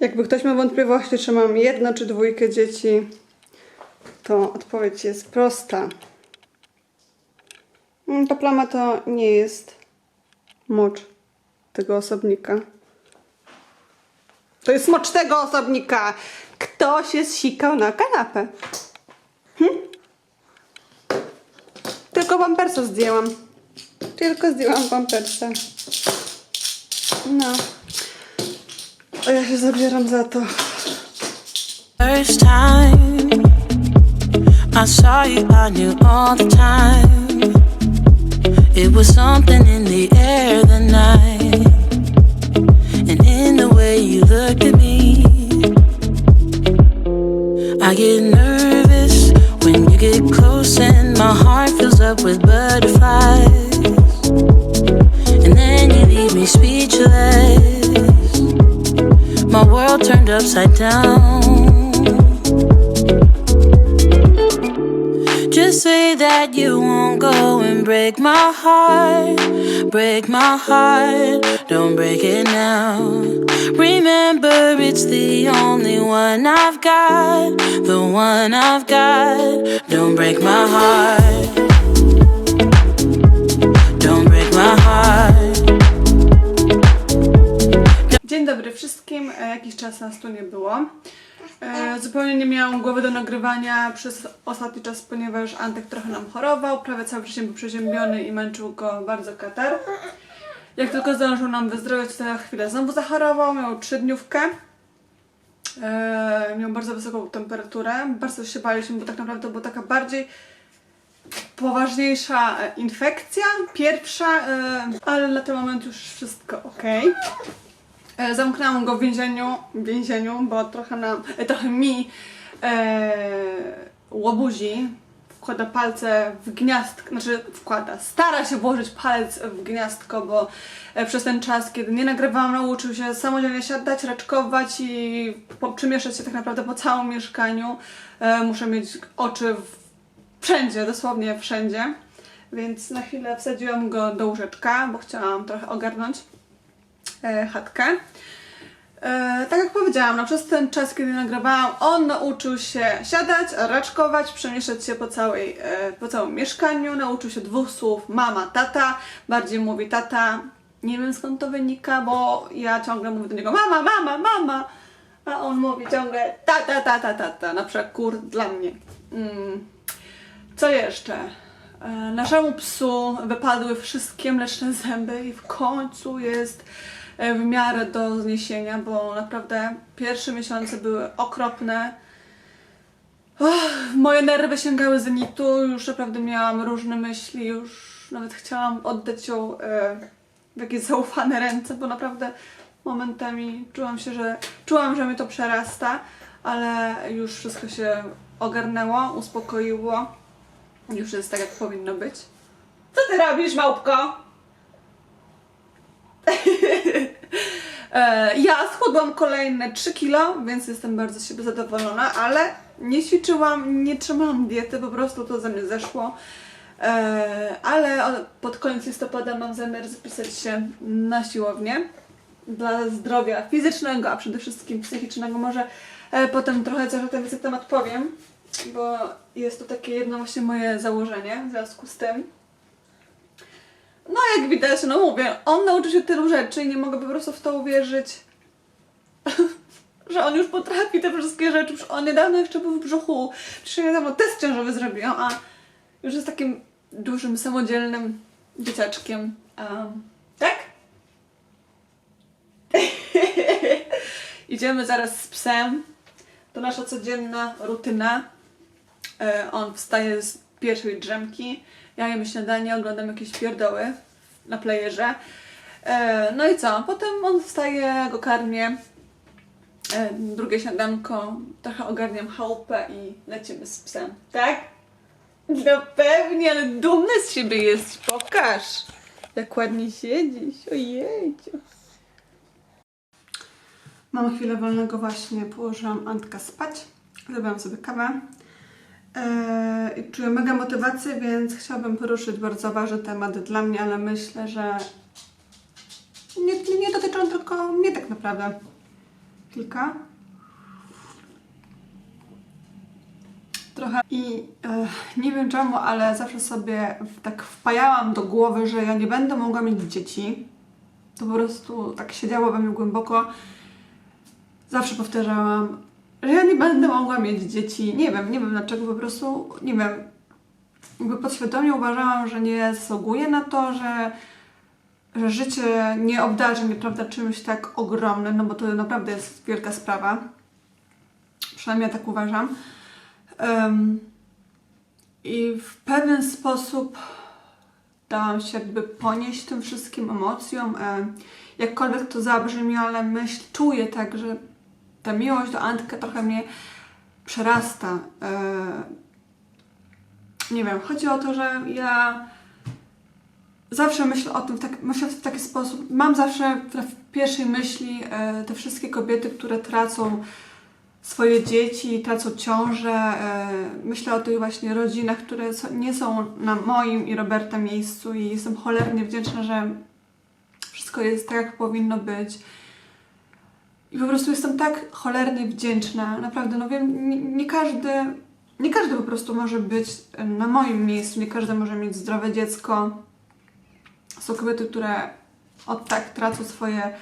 Jakby ktoś miał wątpliwości, czy mam jedno czy dwójkę dzieci, to odpowiedź jest prosta. Mm, Ta plama to nie jest mocz tego osobnika. To jest mocz tego osobnika. Kto się zsikał na kanapę? Hm? Tylko pampersa zdjęłam. Tylko zdjęłam pampersa. No. A ja się zabieram za to. First time I saw you, I knew all the time. It was something in the air that night, and in the way you looked at me. I get nervous when you get close, and my heart fills up with butterflies. And then you leave me speechless. World turned upside down. Just say that you won't go and break my heart. Break my heart. Don't break it now. Remember, it's the only one I've got. The one I've got. Don't break my heart. Don't break my heart. Dzień dobry wszystkim. E, Jakiś czas nas tu nie było. E, zupełnie nie miałam głowy do nagrywania przez ostatni czas, ponieważ Antek trochę nam chorował. Prawie cały dzień był przeziębiony i męczył go bardzo katar. Jak tylko zdążył nam wyzdrowieć, to za chwilę znowu zachorował. Miał trzydniówkę. E, miał bardzo wysoką temperaturę. Bardzo się baliśmy, bo tak naprawdę była taka bardziej poważniejsza infekcja, pierwsza, e, ale na ten moment już wszystko ok. E, Zamknęłam go w więzieniu, w więzieniu, bo trochę e, trochę mi e, łobuzi, wkłada palce w gniazdko, znaczy wkłada, stara się włożyć palec w gniazdko, bo e, przez ten czas, kiedy nie nagrywałam, nauczył się samodzielnie siadać, raczkować i po, przemieszczać się tak naprawdę po całym mieszkaniu. E, muszę mieć oczy w, wszędzie, dosłownie wszędzie. Więc na chwilę wsadziłam go do łóżeczka, bo chciałam trochę ogarnąć chatkę. E, tak jak powiedziałam, no przez ten czas, kiedy nagrywałam, on nauczył się siadać, raczkować, przemieszczać się po, całej, e, po całym mieszkaniu, nauczył się dwóch słów mama, tata, bardziej mówi tata, nie wiem skąd to wynika, bo ja ciągle mówię do niego mama, mama, mama, a on mówi ciągle tata, tata, tata, na przykład kur dla mnie. Mm. Co jeszcze? E, Naszemu psu wypadły wszystkie mleczne zęby i w końcu jest e, w miarę do zniesienia, bo naprawdę pierwsze miesiące były okropne. Moje nerwy sięgały zenitu, już naprawdę miałam różne myśli, już nawet chciałam oddać ją e, w jakieś zaufane ręce, bo naprawdę momentami czułam się, że czułam, że mnie to przerasta, ale już wszystko się ogarnęło, uspokoiło. Już jest tak, jak powinno być. Co ty robisz, małpko? E, ja schudłam kolejne 3 kilo, więc jestem bardzo siebie zadowolona, ale nie ćwiczyłam, nie trzymałam diety, po prostu to ze mnie zeszło. E, ale pod koniec listopada mam zamiar zapisać się na siłownię dla zdrowia fizycznego, a przede wszystkim psychicznego. Może e, potem trochę coś na temat powiem, bo jest to takie jedno właśnie moje założenie w związku z tym. Jak widać, no mówię, on nauczył się tylu rzeczy i nie mogę po prostu w to uwierzyć, że on już potrafi te wszystkie rzeczy. Przecież on niedawno jeszcze był w brzuchu, przecież niedawno test ciążowy zrobiłam, a już jest takim dużym, samodzielnym dzieciaczkiem. Um, tak? Idziemy zaraz z psem. To nasza codzienna rutyna. E, on wstaje z pierwszej drzemki, ja jem śniadanie, oglądam jakieś pierdoły na playerze. E, no i co? Potem on wstaje, go karmię. E, drugie śniadanko, trochę ogarniam chałupę i lecimy z psem. Tak? No pewnie, ale dumny z siebie jest. Pokaż, jak ładnie siedzisz. Ojejciu. Mam chwilę wolnego właśnie, położyłam Antka spać. Zrobiłam sobie kawę. Eee, i czuję mega motywację, więc chciałabym poruszyć bardzo ważny temat dla mnie, ale myślę, że nie, nie dotyczą tylko mnie tak naprawdę. kilka. Trochę i e, nie wiem czemu, ale zawsze sobie tak wpajałam do głowy, że ja nie będę mogła mieć dzieci. To po prostu tak siedziało we mnie głęboko. Zawsze powtarzałam, że ja nie będę mogła mieć dzieci. Nie wiem, nie wiem dlaczego, po prostu nie wiem. Jakby podświadomie uważałam, że nie zasługuję na to, że, że życie nie obdarzy mnie, prawda, czymś tak ogromnym, no bo to naprawdę jest wielka sprawa. Przynajmniej ja tak uważam. Em, I w pewien sposób dałam się jakby ponieść tym wszystkim emocjom. E, jakkolwiek to zabrzmi, ale myśl, czuję tak, że ta miłość do Antka trochę mnie przerasta. E, nie wiem, chodzi o to, że ja zawsze myślę o tym, tak, myślę w taki sposób, mam zawsze w, pierwszej myśli e, te wszystkie kobiety, które tracą swoje dzieci, tracą ciążę. E, myślę o tych właśnie rodzinach, które nie są na moim i Roberta miejscu i jestem cholernie wdzięczna, że wszystko jest tak, jak powinno być. I po prostu jestem tak cholernie wdzięczna. Naprawdę, no wiem, nie, nie każdy, nie każdy po prostu może być na moim miejscu, nie każdy może mieć zdrowe dziecko. Są kobiety, które od tak tracą swoje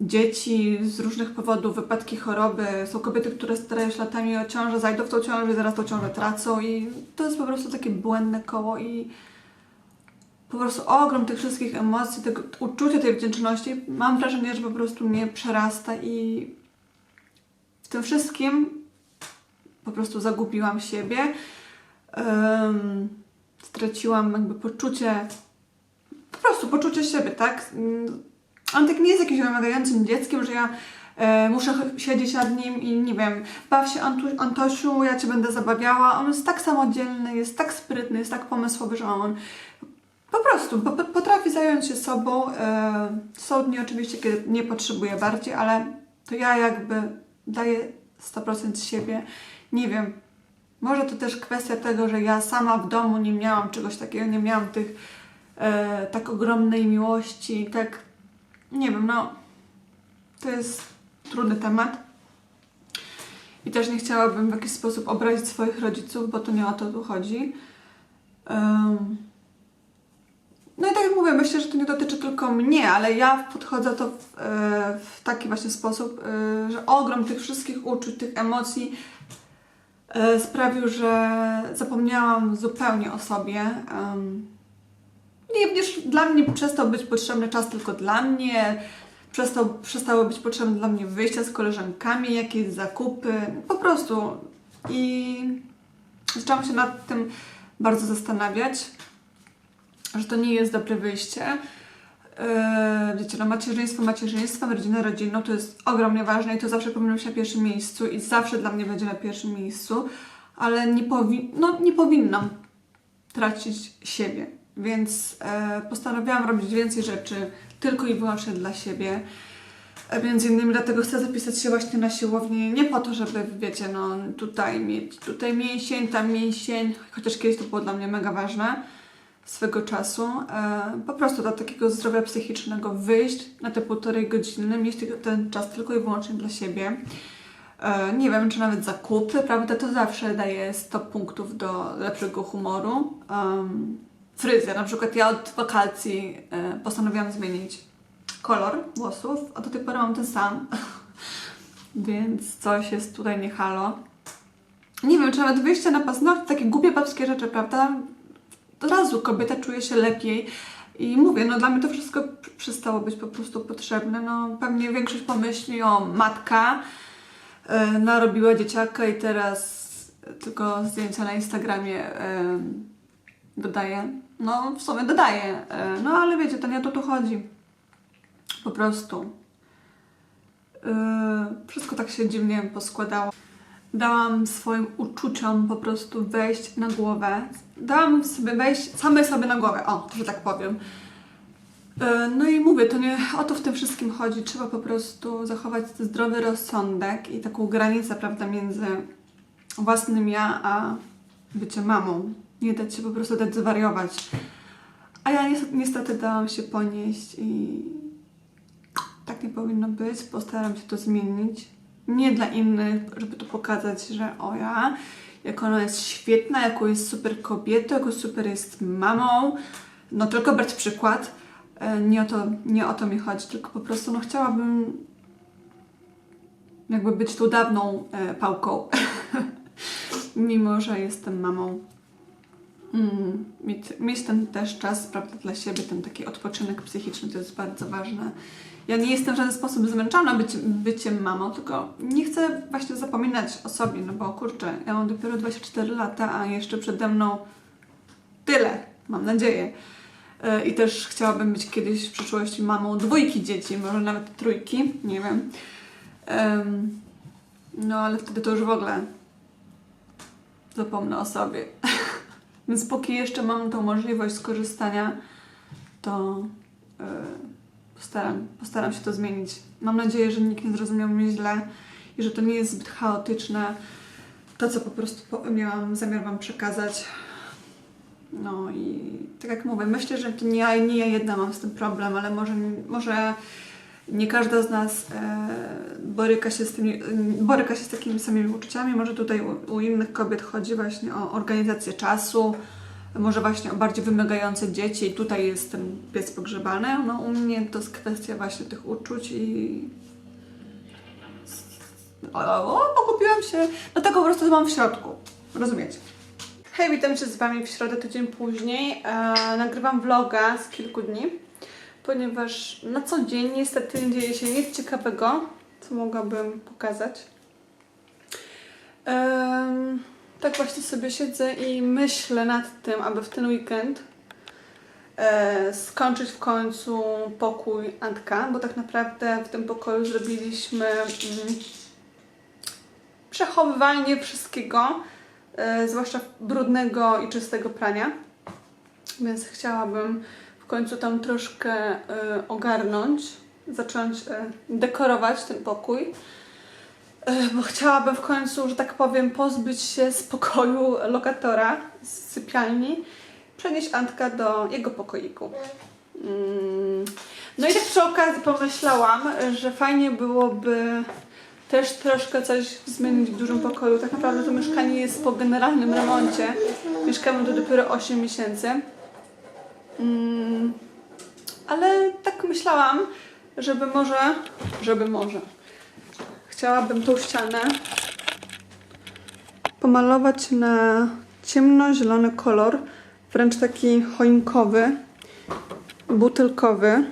dzieci z różnych powodów, wypadki, choroby. Są kobiety, które starają się latami o ciążę, zajdą w tą ciążę i zaraz tą ciążę tracą i to jest po prostu takie błędne koło i po prostu ogrom tych wszystkich emocji, tego uczucia tej wdzięczności, mam wrażenie, że po prostu mnie przerasta i w tym wszystkim po prostu zagubiłam siebie. Em, straciłam jakby poczucie, po prostu poczucie siebie, tak? Antek nie jest jakimś wymagającym dzieckiem, że ja e, muszę siedzieć nad nim i nie wiem, baw się Antu, Antosiu, ja Cię będę zabawiała. On jest tak samodzielny, jest tak sprytny, jest tak pomysłowy, że on po prostu po, po- potrafi zająć się sobą. E, są dni oczywiście, kiedy nie potrzebuje bardziej, ale to ja jakby daję 100% z siebie. Nie wiem, może to też kwestia tego, że ja sama w domu nie miałam czegoś takiego, nie miałam tych e, tak ogromnej miłości, tak nie wiem, no to jest trudny temat. I też nie chciałabym w jakiś sposób obrazić swoich rodziców, bo to nie o to tu chodzi. Em, no i tak jak mówię, myślę, że to nie dotyczy tylko mnie, ale ja podchodzę to w, e, w taki właśnie sposób, e, że ogrom tych wszystkich uczuć, tych emocji e, sprawił, że zapomniałam zupełnie o sobie. Nie, już dla mnie przestał być potrzebny czas tylko dla mnie. Przestał, przestało być potrzebne dla mnie wyjścia z koleżankami, jakieś zakupy, po prostu. I zaczęłam się nad tym bardzo zastanawiać, że to nie jest dobre wyjście. Yy, wiecie, no macierzyństwo macierzyństwem, rodzina rodziną to jest ogromnie ważne i to zawsze powinno być na pierwszym miejscu i zawsze dla mnie będzie na pierwszym miejscu, ale nie, powi- no, nie powinnam tracić siebie. Więc e, postanowiłam robić więcej rzeczy tylko i wyłącznie dla siebie. E, Między innymi dlatego chcę zapisać się właśnie na siłownię. Nie po to, żeby, wiecie, no tutaj mieć tutaj mięsień, tam mięsień, chociaż kiedyś to było dla mnie mega ważne swego czasu. E, po prostu dla takiego zdrowia psychicznego wyjść na te półtorej godziny, mieć ten czas tylko i wyłącznie dla siebie. E, nie wiem, czy nawet zakupy, prawda, to zawsze daje 100 punktów do lepszego humoru. Um, fryzjer, na przykład ja od wakacji e, postanowiłam zmienić kolor włosów, a do tej pory mam ten sam, więc coś jest tutaj nie halo. Nie wiem, czy nawet wyjście na paznokcie, takie głupie babskie rzeczy, prawda? Od razu kobieta czuje się lepiej. I mówię, no dla mnie to wszystko przestało być po prostu potrzebne. No pewnie większość pomyśli o matka, e, narobiła dzieciaka i teraz tylko zdjęcia na Instagramie e, dodaje. No w sumie dodaje, e, no ale wiecie, to nie o to tu chodzi. Po prostu. E, wszystko tak się dziwnie poskładało. Dałam swoim uczuciom po prostu wejść na głowę. Dałam sobie wejść samej sobie na głowę, o, że tak powiem. E, No i mówię, to nie o to w tym wszystkim chodzi. Trzeba po prostu zachować zdrowy rozsądek i taką granicę, prawda, między własnym ja a bycie mamą. Nie dać się po prostu dać zwariować. A ja niestety, niestety dałam się ponieść i Tak nie powinno być. Postaram się to zmienić. Nie dla innych, żeby to pokazać, że o ja, jak ona jest świetna, jaką jest super kobietą, jaką super jest mamą. No tylko brać przykład. E, Nie o to, nie o to mi chodzi, tylko po prostu no chciałabym jakby być tą dawną e, pałką. Mimo, że jestem mamą. Mm, mieć, mieć ten też czas, prawda, dla siebie, ten taki odpoczynek psychiczny, to jest bardzo ważne. Ja nie jestem w żaden sposób zmęczona byci, byciem mamą, tylko nie chcę właśnie zapominać o sobie, no bo kurczę, ja mam dopiero 24 lata, a jeszcze przede mną tyle, mam nadzieję. E, I też chciałabym być kiedyś w przyszłości mamą dwójki dzieci, może nawet trójki, nie wiem. Em, no ale wtedy to już w ogóle zapomnę o sobie. Więc póki jeszcze mam tą możliwość skorzystania, to e, postaram, postaram się to zmienić. Mam nadzieję, że nikt nie zrozumiał mnie źle i że to nie jest zbyt chaotyczne. To, co po prostu po- miałam zamiar Wam przekazać. No i tak jak mówię, myślę, że to nie ja, nie ja jedna mam z tym problem, ale może, może nie każda z nas e, boryka, się z tymi, boryka się z takimi samymi uczuciami. Może tutaj u, u innych kobiet chodzi właśnie o organizację czasu, może właśnie o bardziej wymagające dzieci i tutaj jest ten pies pogrzebany. No u mnie to jest kwestia właśnie tych uczuć i... O, o pogubiłam się. No tego po prostu mam w środku. Rozumiecie? Hej, witam się z Wami w środę, tydzień później. E, nagrywam vloga z kilku dni, ponieważ na co dzień niestety nie dzieje się nic ciekawego, co mogłabym pokazać. Em, tak właśnie sobie siedzę i myślę nad tym, aby w ten weekend e, skończyć w końcu pokój Antka, bo tak naprawdę w tym pokoju zrobiliśmy mm, przechowywanie wszystkiego, e, zwłaszcza brudnego i czystego prania. Więc chciałabym w końcu tam troszkę e, ogarnąć, zacząć e, dekorować ten pokój. Bo chciałabym w końcu, że tak powiem, pozbyć się z pokoju lokatora z sypialni, przenieść Antka do jego pokoiku. Mm. No i tak przy okazji pomyślałam, że fajnie byłoby też troszkę coś zmienić w dużym pokoju. Tak naprawdę to mieszkanie jest po generalnym remoncie. Mieszkamy tu dopiero 8 miesięcy. Mm. Ale tak myślałam, żeby może, żeby może, chciałabym tą ścianę pomalować na ciemnozielony kolor, wręcz taki choinkowy, butelkowy.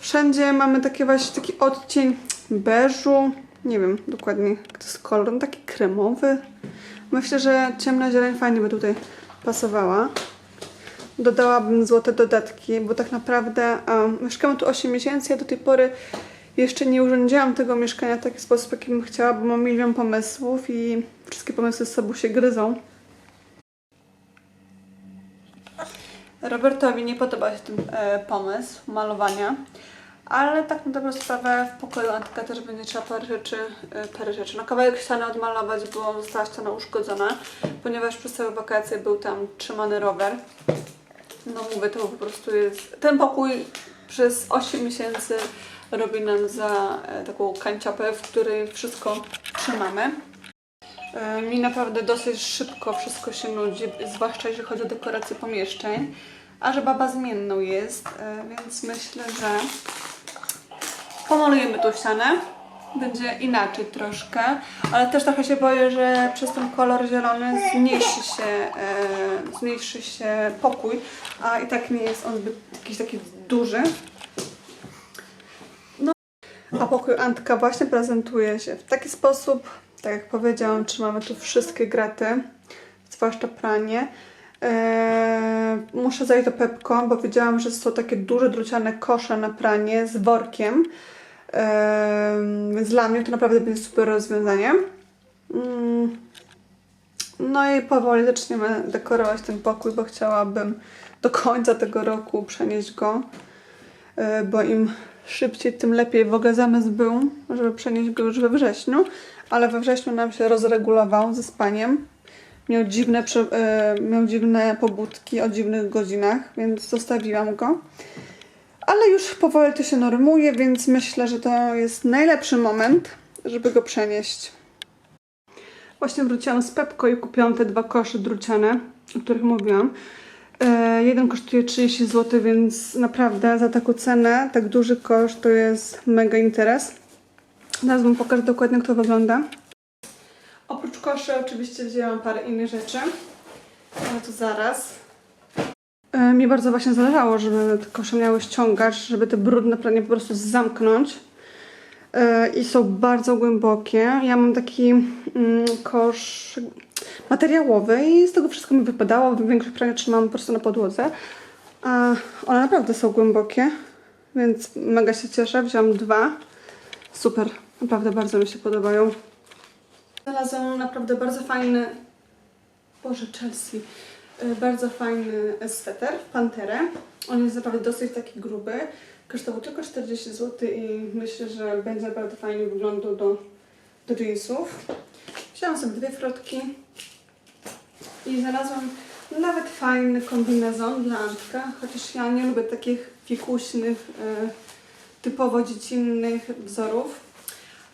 Wszędzie mamy taki właśnie taki odcień beżu, nie wiem dokładnie jak to jest kolor, no taki kremowy. Myślę, że ciemna zieleń fajnie by tutaj pasowała. Dodałabym złote dodatki, bo tak naprawdę um, mieszkamy tu 8 miesięcy, ja do tej pory jeszcze nie urządziłam tego mieszkania w taki sposób, jaki bym chciała, bo mam milion pomysłów i wszystkie pomysły z sobą się gryzą. Robertowi nie podoba się ten e, pomysł malowania, ale tak na dobrą sprawę w pokoju Antyka też będzie trzeba parę rzeczy, e, parę rzeczy. No kawałek ściany odmalować, bo została ściana uszkodzona, ponieważ przez całe wakacje był tam trzymany rower. No mówię, to po prostu jest... Ten pokój przez 8 miesięcy robi nam za e, taką kanciapę, w której wszystko trzymamy. E, Mi naprawdę dosyć szybko wszystko się nudzi, zwłaszcza jeśli chodzi o dekorację pomieszczeń. A że baba zmienną jest, e, więc myślę, że pomalujemy tą ścianę. Będzie inaczej troszkę, ale też trochę się boję, że przez ten kolor zielony zmniejszy się, zmniejszy się pokój, a i tak nie jest on zbyt jakiś taki duży. A pokój Antka właśnie prezentuje się w taki sposób, tak jak powiedziałam, trzymamy tu wszystkie graty, zwłaszcza pranie. Eee, muszę zajść do Pepko, bo wiedziałam, że są takie duże druciane kosze na pranie z workiem. Eee, więc dla mnie to naprawdę będzie super rozwiązanie. Mm. No i powoli zaczniemy dekorować ten pokój, bo chciałabym do końca tego roku przenieść go. E, bo im szybciej, tym lepiej. W ogóle zamysł był, żeby przenieść go już we wrześniu, ale we wrześniu nam się rozregulował ze spaniem. Miał dziwne, e, miał dziwne pobudki o dziwnych godzinach, więc zostawiłam go. Ale już powoli to się normuje, więc myślę, że to jest najlepszy moment, żeby go przenieść. Właśnie wróciłam z Pepko i kupiłam te dwa kosze druciane, o których mówiłam. Jeden kosztuje 30 zł, więc naprawdę za taką cenę, tak duży koszt, to jest mega interes. Teraz wam pokażę dokładnie, jak to wygląda. Oprócz koszy oczywiście wzięłam parę innych rzeczy, ale to zaraz. E, Mi bardzo właśnie zależało, żeby te kosze miały ściągacz, żeby te brudne pranie po prostu zamknąć. E, I są bardzo głębokie. Ja mam taki mm, kosz materiałowy i z tego wszystko mi wypadało. Większość prania trzymałam po prostu na podłodze. A one naprawdę są głębokie, więc mega się cieszę. Wziąłam dwa. Super, naprawdę bardzo mi się podobają. Znalazłam naprawdę bardzo fajny, Boże Chelsea, y, bardzo fajny sweter w Panterę. On jest naprawdę dosyć taki gruby. Kosztował tylko 40 zł i myślę, że będzie naprawdę fajnie wyglądał do, do jeansów. Wzięłam sobie dwie frotki i znalazłam nawet fajny kombinezon dla Antka, chociaż ja nie lubię takich fikuśnych, y, typowo dziecinnych wzorów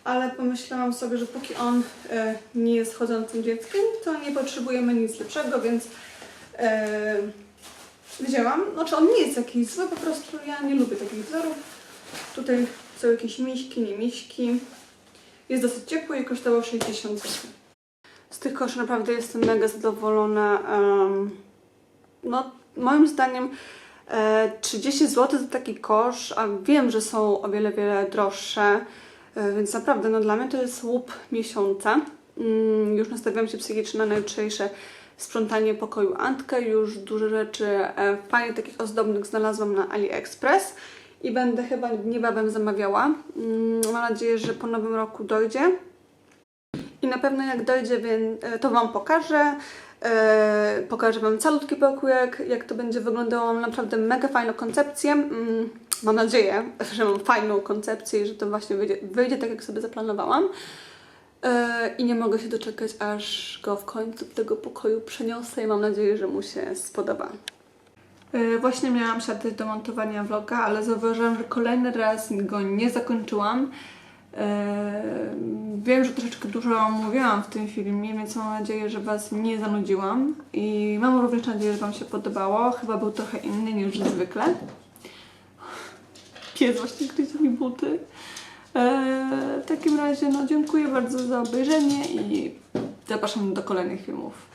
ale pomyślałam sobie, że póki on e, nie jest chodzącym dzieckiem, to nie potrzebujemy nic lepszego, więc e, wzięłam. Znaczy on nie jest jakiś zły, po prostu ja nie lubię takich wzorów. Tutaj są jakieś miśki, nie miśki. Jest dosyć ciepły i kosztował 60 zł. Z tych koszy naprawdę jestem mega zadowolona. no, moim zdaniem e, 30 zł to taki kosz, a wiem, że są o wiele, wiele droższe. E, Więc naprawdę, no dla mnie to jest łup miesiąca. Mm, Już nastawiam się psychicznie na jutrzejsze sprzątanie pokoju Antkę. Już dużo rzeczy e, fajnych, takich ozdobnych znalazłam na AliExpress i będę chyba niebawem zamawiała. Mm, Mam nadzieję, że po nowym roku dojdzie. I na pewno jak dojdzie, więc e, to Wam pokażę. E, pokażę Wam calutki pokójek, jak to będzie wyglądało. Mam naprawdę mega fajną koncepcję. Mm, Mam nadzieję, że mam fajną koncepcję i że to właśnie wyjdzie, wyjdzie tak, jak sobie zaplanowałam. E, I nie mogę się doczekać, aż go w końcu do tego pokoju przeniosę i mam nadzieję, że mu się spodoba. Właśnie miałam siadać do montowania vloga, ale zauważyłam, że kolejny raz go nie zakończyłam. E, Wiem, że troszeczkę dużo mówiłam w tym filmie, więc mam nadzieję, że Was nie zanudziłam i mam również nadzieję, że Wam się podobało. Chyba był trochę inny niż zwykle. Pies właśnie gryzie mi buty. E, w takim razie no, dziękuję bardzo za obejrzenie i zapraszam do kolejnych filmów.